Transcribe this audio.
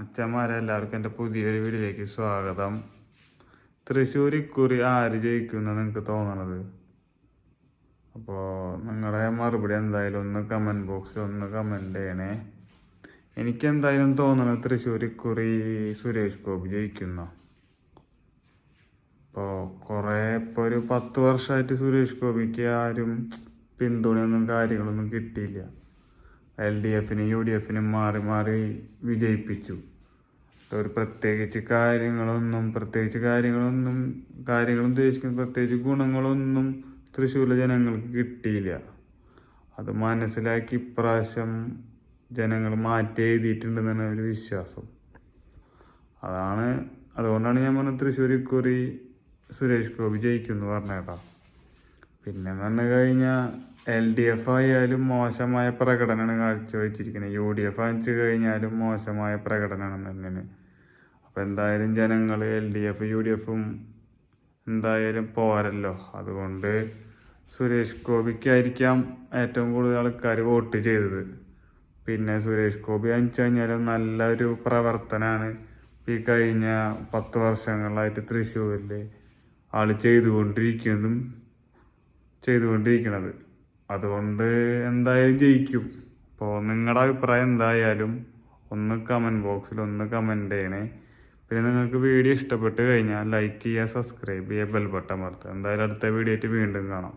അച്ഛന്മാരെ എല്ലാവർക്കും എന്റെ പുതിയൊരു വീഡിയോയിലേക്ക് സ്വാഗതം. തൃശ്ശൂർ ആര് ജയിക്കുമെന്ന് നിങ്ങൾക്ക് തോന്നണത്? അപ്പോൾ നിങ്ങളുടെ മറുപടി എന്തായാലും ഒന്ന് കമന്റ് ബോക്സിൽ ഒന്ന് കമന്റ് ചെയ്യണേ. എനിക്ക് എന്തായാലും തോന്നണത് തൃശ്ശൂർ ഇക്കുറി സുരേഷ് ഗോപി ജയിക്കുന്ന? അപ്പോൾ കുറേ ഇപ്പോൾ ഒരു പത്ത് വർഷമായിട്ട് സുരേഷ് ഗോപിക്ക് ആരും പിന്തുണയൊന്നും കാര്യങ്ങളൊന്നും കിട്ടിയില്ല. എൽ ഡി എഫിനും യു ഡി എഫിനും മാറി മാറി വിജയിപ്പിച്ചു. ഒരു പ്രത്യേകിച്ച് കാര്യങ്ങളൊന്നും പ്രത്യേകിച്ച് കാര്യങ്ങളൊന്നും കാര്യങ്ങളും ഉദ്ദേശിക്കുന്ന പ്രത്യേകിച്ച് ഗുണങ്ങളൊന്നും തൃശ്ശൂരിലെ ജനങ്ങൾക്ക് കിട്ടിയില്ല. അത് മനസ്സിലാക്കി ഇപ്രാവശ്യം ജനങ്ങൾ മാറ്റി എഴുതിയിട്ടുണ്ടെന്നാണ് ഒരു വിശ്വാസം. അതാണ് അതുകൊണ്ടാണ് ഞാൻ പറഞ്ഞത് തൃശ്ശൂർ ഇക്കുറി സുരേഷ് ഗോപി ജയിക്കും എന്ന് പറഞ്ഞേട്ടാ പിന്നെ പറഞ്ഞു കഴിഞ്ഞാൽ എൽ ഡി എഫ് ആയാലും മോശമായ പ്രകടനമാണ് കാഴ്ചവെച്ചിരിക്കുന്നത്. യു ഡി എഫ് അയച്ചു കഴിഞ്ഞാലും മോശമായ പ്രകടനമാണ് തന്നെയാണ്. അപ്പോൾ എന്തായാലും ജനങ്ങൾ L D F U D എഫും എന്തായാലും പോരല്ലോ. അതുകൊണ്ട് സുരേഷ് ഗോപിക്കായിരിക്കാം ഏറ്റവും കൂടുതൽ ആൾക്കാർ വോട്ട് ചെയ്തത്. പിന്നെ സുരേഷ് ഗോപി അയച്ചു കഴിഞ്ഞാലും നല്ലൊരു പ്രവർത്തനമാണ് ഈ കഴിഞ്ഞ പത്ത് വർഷങ്ങളായിട്ട് തൃശ്ശൂരിൽ ആൾ ചെയ്തുകൊണ്ടിരിക്കുന്നതും ചെയ്തുകൊണ്ടിരിക്കുന്നത് അതുകൊണ്ട് എന്തായാലും ജയിക്കും. അപ്പോൾ നിങ്ങളുടെ അഭിപ്രായം എന്തായാലും ഒന്ന് കമന്റ് ബോക്സിൽ ഒന്ന് കമന്റ് ചെയ്യണേ. പിന്നെ നിങ്ങൾക്ക് വീഡിയോ ഇഷ്ടപ്പെട്ട് കഴിഞ്ഞാൽ ലൈക്ക് ചെയ്യുക സബ്സ്ക്രൈബ് ചെയ്യുക ബെൽ ബട്ടൺ അമർത്തുക. എന്തായാലും അടുത്ത വീഡിയോ ആയിട്ട് വീണ്ടും കാണാം.